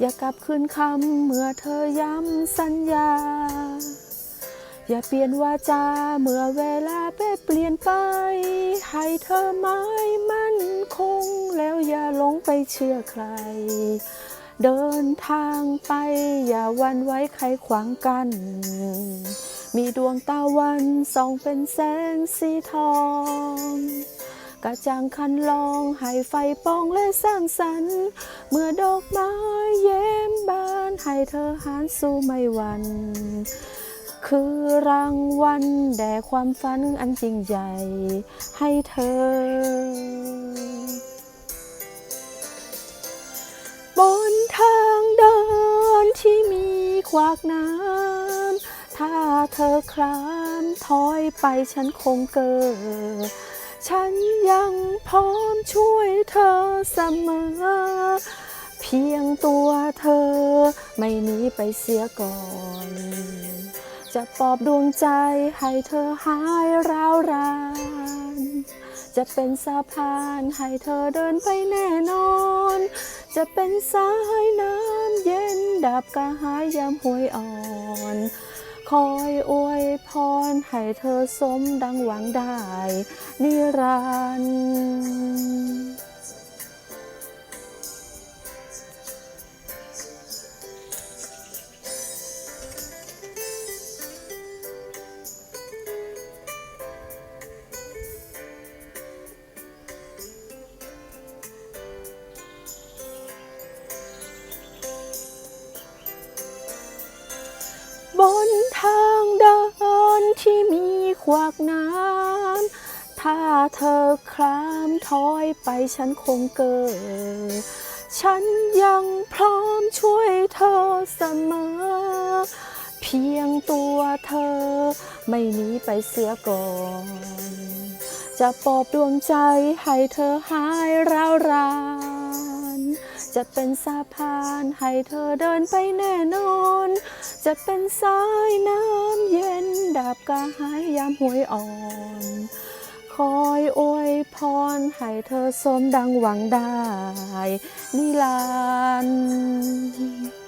อย่ากลับคืนคำเมื่อเธอย้ำสัญญา อย่าเปลี่ยนวาจาเมื่อเวลาเปเปลี่ยนไป ให้เธอไม้มั่นคง แล้วอย่าหลงไปเชื่อใคร เดินทางไป อย่าวันไว้ใครขวางกัน มีดวงตะวันส่องเป็นแสงสีทอง กระจ่างคันลองให้ไฟปองและสร้างสรรค์ เมื่อดอกไม้แย้มบานให้เธอหานสู้ไม่หวันคือรางวัลแด่ความฝันอันจริงใหญ่ให้เธอ บนทางเดินที่มีขวากน้ำ ถ้าเธอคลามถอยไปฉันคงเกิด ฉันยังพร้อมช่วยเธอเสมอ เพียงตัวเธอ ไม่หนีไปเสียก่อน จะปลอบดวงใจให้เธอหายร้าวราน จะเป็นสะพานให้เธอเดินไปแน่นอน จะเป็นสายน้ำเย็นดับกระหายยามหวยอ่อน คอยอวยพรให้เธอสมดังหวังได้นิรันดร์ บนทางเดินที่มีขวากน้ำ ถ้าเธอคลามถอยไปฉันคงเกิด ฉันยังพร้อมช่วยเธอเสมอ เพียงตัวเธอไม่หนีไปเสียก่อน จะปลอบดวงใจให้เธอหายร้าวรา จะเป็นสะพานให้เธอเดินไปแน่นอน จะเป็นสายน้ำเย็นดับกระหายยามหวยอ่อน คอยอวยพรให้เธอสมดังหวังได้นิรันดร์